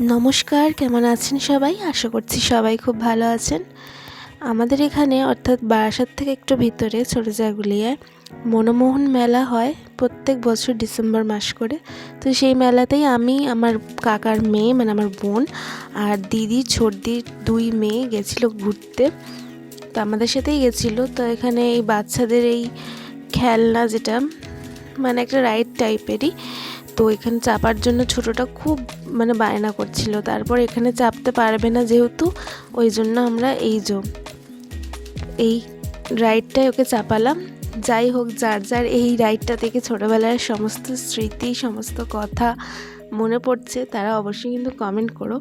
নমস্কার, কেমন আছেন সবাই? আশা করছি সবাই খুব ভালো আছেন। আমাদের এখানে, অর্থাৎ বারাসাত থেকে একটু ভিতরে, ছোটোজাগুলিয়ায়, মনমোহন মেলা হয় প্রত্যেক বছর ডিসেম্বর মাস করে। তো সেই মেলাতেই আমি, আমার কাকার মেয়ে মানে আমার বোন আর দিদি ছোটদির দুই মেয়ে গেছিল ঘুরতে। তো আমাদের সাথেই গেছিল। তো এখানে এই বাচ্চাদের এই খেলনা যেটা মানে একটা রাইড টাইপেরই তো এখানে চাপার জন্য ছোটোটা খুব মানে বায়না করছিল। তারপর এখানে চাপতে পারবে না যেহেতু, ওই জন্য আমরা এই যে, এই রাইডটাই ওকে চাপালাম। যাই হোক, যার যার এই রাইডটা থেকে ছোটোবেলার সমস্ত স্মৃতি, সমস্ত কথা মনে পড়ছে, তারা অবশ্যই কিন্তু কমেন্ট করো।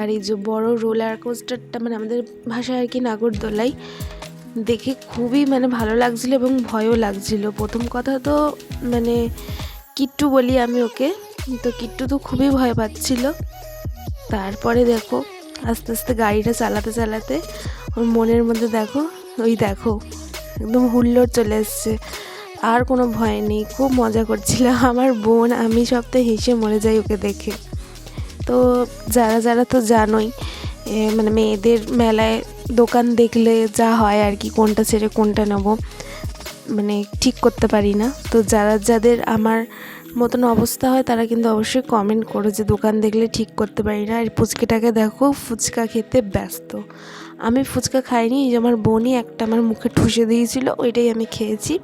আর এই যে বড় রোলার কোস্টারটা মানে আমাদের ভাষায় আর কি নাগরদোলাই দেখে খুবই মানে ভালো লাগছিল এবং ভয়ও লাগছিল। প্রথম কথা তো মানে কিট্টু বলি আমি ওকে। তো কিট্টু তো খুবই ভয় পাচ্ছিল। তারপরে দেখো, আস্তে আস্তে গাড়িটা চালাতে চালাতে ওর মনের মধ্যে দেখো, ওই দেখো, একদম হুল্লোড় চলে এসছে। আর কোনো ভয় নেই, খুব মজা করছিল। আমার বোন, আমি সবটা হেসে মরে যাই ওকে দেখে। তো যারা যারা তো জানোই মানে মেয়েদের মেলায় দোকান দেখলে যা হয় আর কি, কোনটা ছেড়ে কোনটা নেব। মানে ঠিক করতে পারি না। তো যারা, যাদের আমার মতন অবস্থা হয়, তারা কিন্তু অবশ্যই কমেন্ট করো যে দোকান দেখলে ঠিক করতে পারি না। আর ফুচকাটাকে দেখো, ফুচকা খেতে ব্যস্ত। আমি ফুচকা খাইনি, এই যে আমার বোনই একটা আমার মুখে ঠুসে দিয়েছিল, ওইটাই আমি খেয়েছি।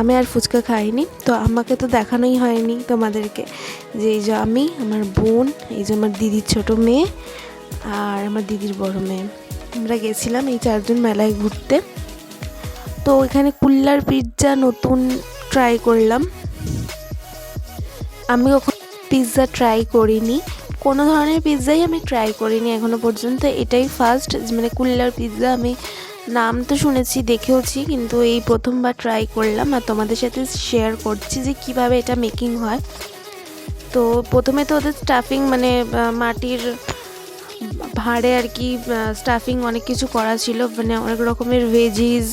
আমি আর ফুচকা খাইনি। তো আমাকে তো দেখানোই হয়নি তোমাদেরকে যে এই যে আমি, আমার বোন, এই যে আমার দিদির ছোট মেয়ে আর আমার দিদির বড় মেয়ে। আমরা গেছিলাম এই চারজন মেলায় ঘুরতে। তো এখানে কুল্লার পিৎজা নতুন ট্রাই করলাম। আমি কখন পিৎজা ট্রাই করিনি। কোনো ধরনের পিৎজাই আমি ট্রাই করিনি এখনও পর্যন্ত। এটাই ফার্স্ট মানে কুল্লার পিৎজা আমি নাম তো শুনেছি, দেখেওছি, কিন্তু এই প্রথমবার ট্রাই করলাম আর তোমাদের সাথে শেয়ার করছি যে কীভাবে এটা মেকিং হয়। তো প্রথমে তো ওদের স্টাফিং মানে মাটির ভাঁড়ে আর কি স্টাফিং অনেক কিছু করা ছিল মানে অনেক রকমের ভেজিস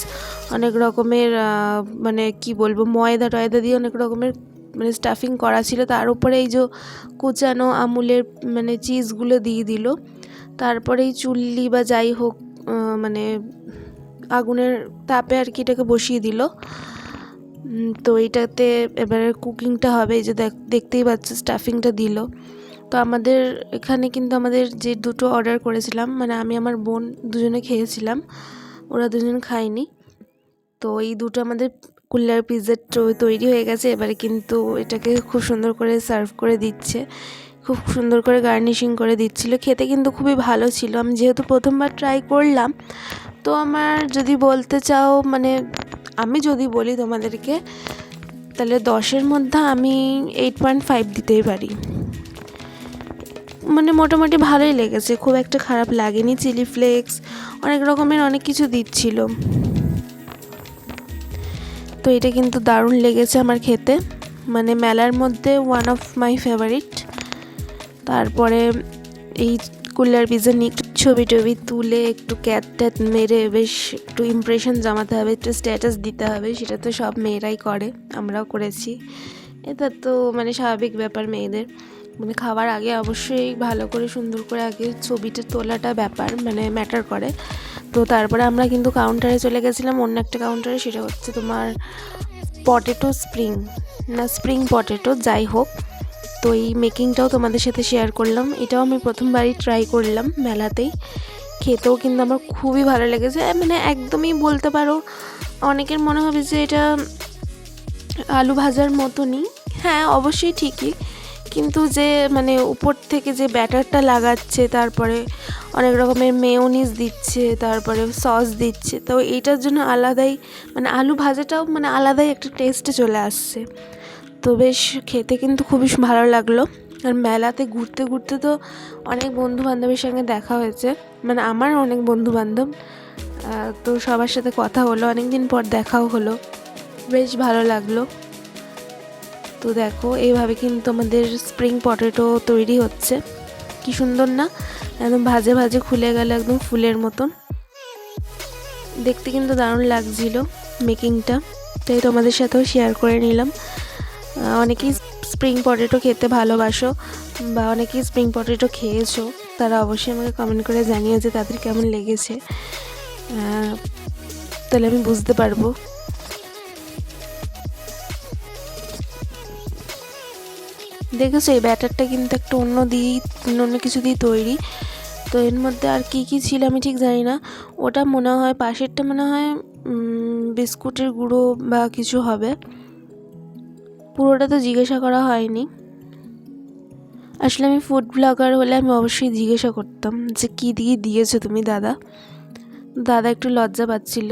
অনেক রকমের মানে কি বলব, ময়দা টয়দা দিয়ে অনেক রকমের মানে স্টাফিং করা ছিল। তার উপরে এই যে কুচানো আমুলের মানে চিজগুলো দিয়ে দিল। তারপরে এই চুল্লি বা যাই হোক মানে আগুনের তাপে আর কি এটাকে বসিয়ে দিল। তো এইটাতে এবারে কুকিংটা হবে, এই যে দেখ, দেখতেই পাচ্ছ স্টাফিংটা দিল। তো আমাদের এখানে কিন্তু আমাদের যে দুটো অর্ডার করেছিলাম মানে আমি আমার বোন দুজনে খেয়েছিলাম, ওরা দুজন খায়নি। তো এই দুটো আমাদের কুল্লার পিৎজার তৈরি হয়ে গেছে, এবারে কিন্তু এটাকে খুব সুন্দর করে সার্ভ করে দিচ্ছে। খুব সুন্দর করে গার্নিশিং করে দিচ্ছিল, খেতে কিন্তু খুবই ভালো ছিল। আমি যেহেতু প্রথমবার ট্রাই করলাম, তো আমার যদি বলতে চাও মানে আমি যদি বলি তোমাদেরকে, তাহলে দশের মধ্যে আমি এইট পয়েন্ট ফাইভ দিতেই পারি। মানে মোটামুটি ভালোই লেগেছে। খুব একটা খারাপ লাগেনি চিলি ফ্লেক্স অনেক রকমের অনেক কিছু দিচ্ছিল। তো এটা কিন্তু দারুণ লেগেছে আমার খেতে। মানে মেলার মধ্যে ওয়ান অফ মাই ফেভারিট তারপরে এই কুল্লার পিজা নিয়ে ছবি টবি তুলে একটু ক্যাট ট্যাট মেরে বেশ একটু ইমপ্রেশন জমাতে হবে, একটু স্ট্যাটাস দিতে হবে, সেটা তো সব মেয়েরাই করে, আমরাও করেছি। এটা তো মানে স্বাভাবিক ব্যাপার মেয়েদের। মানে খাওয়ার আগে অবশ্যই ভালো করে সুন্দর করে আগে ছবিটা তোলাটা ব্যাপার মানে ম্যাটার করে। তো তারপরে আমরা কিন্তু কাউন্টারে চলে গেছিলাম, অন্য একটা কাউন্টারে সেটা হচ্ছে তোমার পটেটো স্প্রিং না স্প্রিং পটেটো যাই হোক। তো এই মেকিংটাও তোমাদের সাথে শেয়ার করলাম। এটাও আমি প্রথমবারই ট্রাই করলাম মেলাতেই। খেতেও কিন্তু আমার খুবই ভালো লেগেছে। মানে একদমই বলতে পারো, অনেকের মনে হবে যে এটা আলু ভাজার মতনই। হ্যাঁ অবশ্যই ঠিকই। কিন্তু যে মানে উপর থেকে যে ব্যাটারটা লাগাচ্ছে, তারপরে অনেক রকমের মেয়োনিজ দিচ্ছে, তারপরে সস দিচ্ছে, তো এইটার জন্য আলাদাই মানে আলু ভাজাটাও মানে আলাদাই একটা টেস্টে চলে আসছে। তো বেশ খেতে কিন্তু খুবই ভালো লাগল। আর মেলাতে ঘুরতে ঘুরতে তো অনেক বন্ধু বান্ধবের সঙ্গে দেখা হয়েছে। মানে আমার অনেক বন্ধু বান্ধব তো সবার সাথে কথা হলো অনেক দিন পর দেখাও হলো। বেশ ভালো লাগল। তো দেখো, এইভাবে কিন্তু আমাদের স্প্রিং পটেটো তৈরি হচ্ছে। কি সুন্দর না? একদম ভাজে ভাজে খুলে গেল একদম ফুলের মতন। দেখতে কিন্তু দারুণ লাগছিল মেকিংটা তাই তোমাদের সাথেও শেয়ার করে নিলাম। অনেকেই স্প্রিং পটেটো খেতে ভালোবাসো বা অনেকেই স্প্রিং পটেটো খেয়েছো, তারা অবশ্যই আমাকে কমেন্ট করে জানিও যে তাদের কেমন লেগেছে। তাহলে আমি বুঝতে পারব। দেখেছ, এই ব্যাটারটা কিন্তু একটা অন্য দিয়েই, অন্য কিছু দিয়ে তৈরি। তো এর মধ্যে আর কি কি ছিল আমি ঠিক জানি না। ওটা মনে হয়, পাশেরটা মনে হয় বিস্কুটের গুঁড়ো বা কিছু হবে। পুরোটা তো জিজ্ঞাসা করা হয়নি। আসলে আমি ফুড ব্লগার হলে আমি অবশ্যই জিজ্ঞাসা করতাম যে কী দিয়ে দিয়েছ তুমি দাদা? দাদা একটু লজ্জা পাচ্ছিল।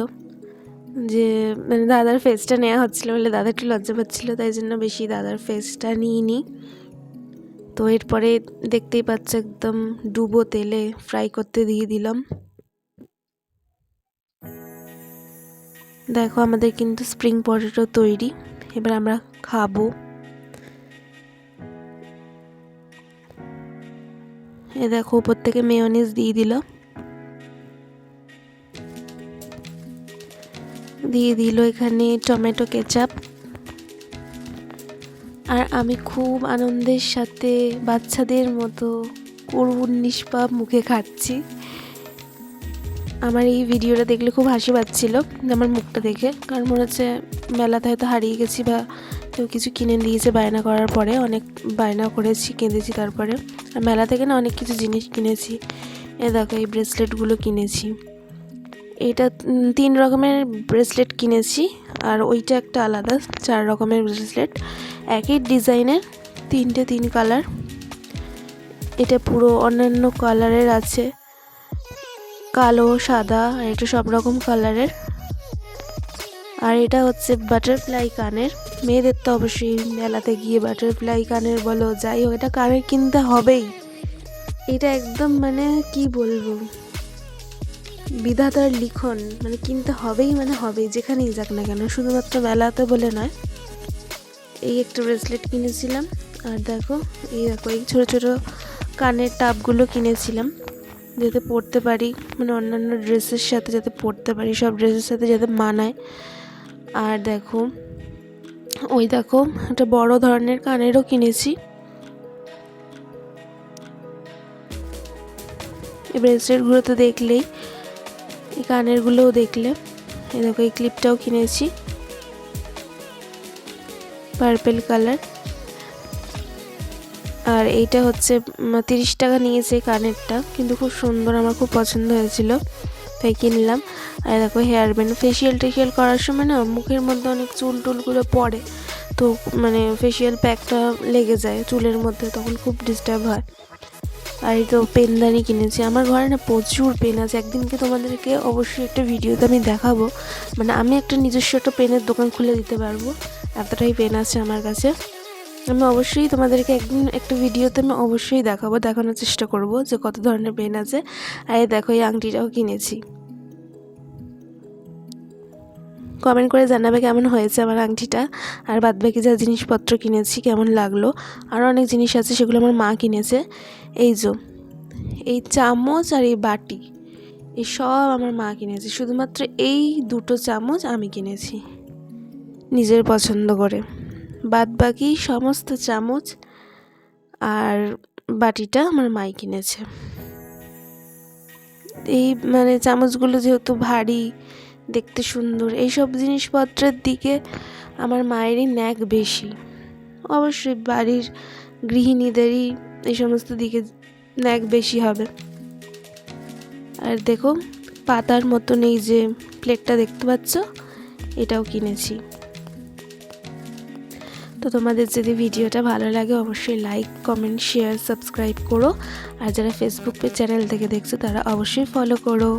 যে মানে দাদার ফেসটা নেওয়া হচ্ছিল বলে দাদা একটু লজ্জা পাচ্ছিল, তাই জন্য বেশি দাদার ফেসটা নিইনি। তো এরপরে দেখতেই পাচ্ছ একদম ডুবো তেলে ফ্রাই করতে দিয়ে দিলাম। দেখো আমাদের কিন্তু স্প্রিং পটেটো তৈরি, এবার আমরা খাব। এ দেখো, উপর থেকে মেয়নিজ দিয়ে দিল দিয়ে দিল এখানে টমেটো কেচাপ। আর আমি খুব আনন্দের সাথে বাচ্চাদের মতো করুণ নিষ্পাপ মুখে খাচ্ছি। আমার এই ভিডিওটা দেখলে খুব হাসি পাচ্ছিল, আমার মুখটা দেখে। কারণ মনে হচ্ছে মেলাতে হয়তো হারিয়ে গেছি বা কেউ কিছু কিনে দিয়েছে বায়না করার পরে, অনেক বায়না করেছি, কেঁদেছি তারপরে। আর মেলা থেকে না অনেক কিছু জিনিস কিনেছি। এ দেখো এই ব্রেসলেটগুলো কিনেছি। এটা তিন রকমের ব্রেসলেট কিনেছি, আর ওইটা একটা আলাদা, চার রকমের ব্রেসলেট একই ডিজাইনের তিনটে তিন কালার এটা পুরো অন্যান্য কালারের আছে। কালো, সাদা, আর এটা সব রকম কালারের আর এটা হচ্ছে বাটারফ্লাই কানের। মেয়েদের তো অবশ্যই মেলাতে গিয়ে বাটারফ্লাই কানের বলো, যাই হোক, এটা কানের কিনতে হবেই। এটা একদম মানে কি বলব? বিধাতার লিখন মানে কিনতে হবেই মানে হবেই, যেখানেই যাক না কেন, শুধুমাত্র মেলাতে বলে নয়। এই একটা ব্রেসলেট কিনেছিলাম, আর দেখো, এই দেখো, এই ছোটো ছোটো কানের টাপগুলো কিনেছিলাম, যাতে পরতে পারি মানে অন্যান্য ড্রেসের সাথে যাতে পরতে পারি, সব ড্রেসের সাথে যাতে মানায়। আর দেখো, ওই দেখো, একটা বড় ধরনের কানেরও কিনেছি। এই ব্রেসলেটগুলো তো দেখলেই এই কানেরগুলোও দেখলে। এই দেখো, এই ক্লিপটাও কিনেছি। পার্পেল কালার আর এইটা হচ্ছে তিরিশ টাকা নিয়েছে কানেরটা, কিন্তু খুব সুন্দর, আমার খুব পছন্দ হয়েছিল, তাই কিনলাম। আর দেখো হেয়ার ব্যান্ড ফেসিয়াল টেসিয়াল করার সময় না, মুখের মধ্যে অনেক চুল টুলগুলো পড়ে, তো মানে ফেসিয়াল প্যাকটা লেগে যায় চুলের মধ্যে, তখন খুব ডিস্টার্ব হয়। আর এই তো পেনদানি কিনেছি। আমার ঘরে না প্রচুর পেন আছে। একদিনকে তোমাদেরকে অবশ্যই একটা ভিডিওতে আমি দেখাবো। মানে আমি একটা নিজস্ব একটা পেনের দোকান খুলে দিতে পারব। এতটাই পেন আছে আমার কাছে। আমি অবশ্যই তোমাদেরকে একদিন একটা ভিডিওতে আমি অবশ্যই দেখাবো, দেখানোর চেষ্টা করব যে কত ধরনের পেন আছে। আর দেখো, এই আংটিটাও কিনেছি। কমেন্ট করে জানাবে কেমন হয়েছে আমার আংটিটা। আর বাদবাকি যা জিনিসপত্র কিনেছি, কেমন লাগল। আরও অনেক জিনিস আছে, সেগুলো আমার মা কিনেছে। এই যে, এই চামচ আর এই বাটি, এই সব আমার মা কিনেছে। শুধুমাত্র এই দুটো চামচ আমি কিনেছি, নিজের পছন্দ করে। বাদ বাকি সমস্ত চামচ আর বাটিটা আমার মাই কিনেছে। এই মানে চামচগুলো যেহেতু ভারী দেখতে সুন্দর। এইসব জিনিসপত্রের দিকে আমার মায়েরই ন্যাক বেশি। অবশ্যই বাড়ির গৃহিণীদেরই এই সমস্ত দিকে ন্যাক বেশি হবে। আর দেখো, পাতার মতন এই যে প্লেটটা দেখতে পাচ্ছ, এটাও কিনেছি। তো তোমাদের যদি ভিডিওটা ভালো লাগে, অবশ্যই লাইক কমেন্ট শেয়ার সাবস্ক্রাইব করো। আর যারা ফেসবুক পে চ্যানেল থেকে দেখছ, তারা অবশ্যই ফলো করো।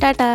টাটা!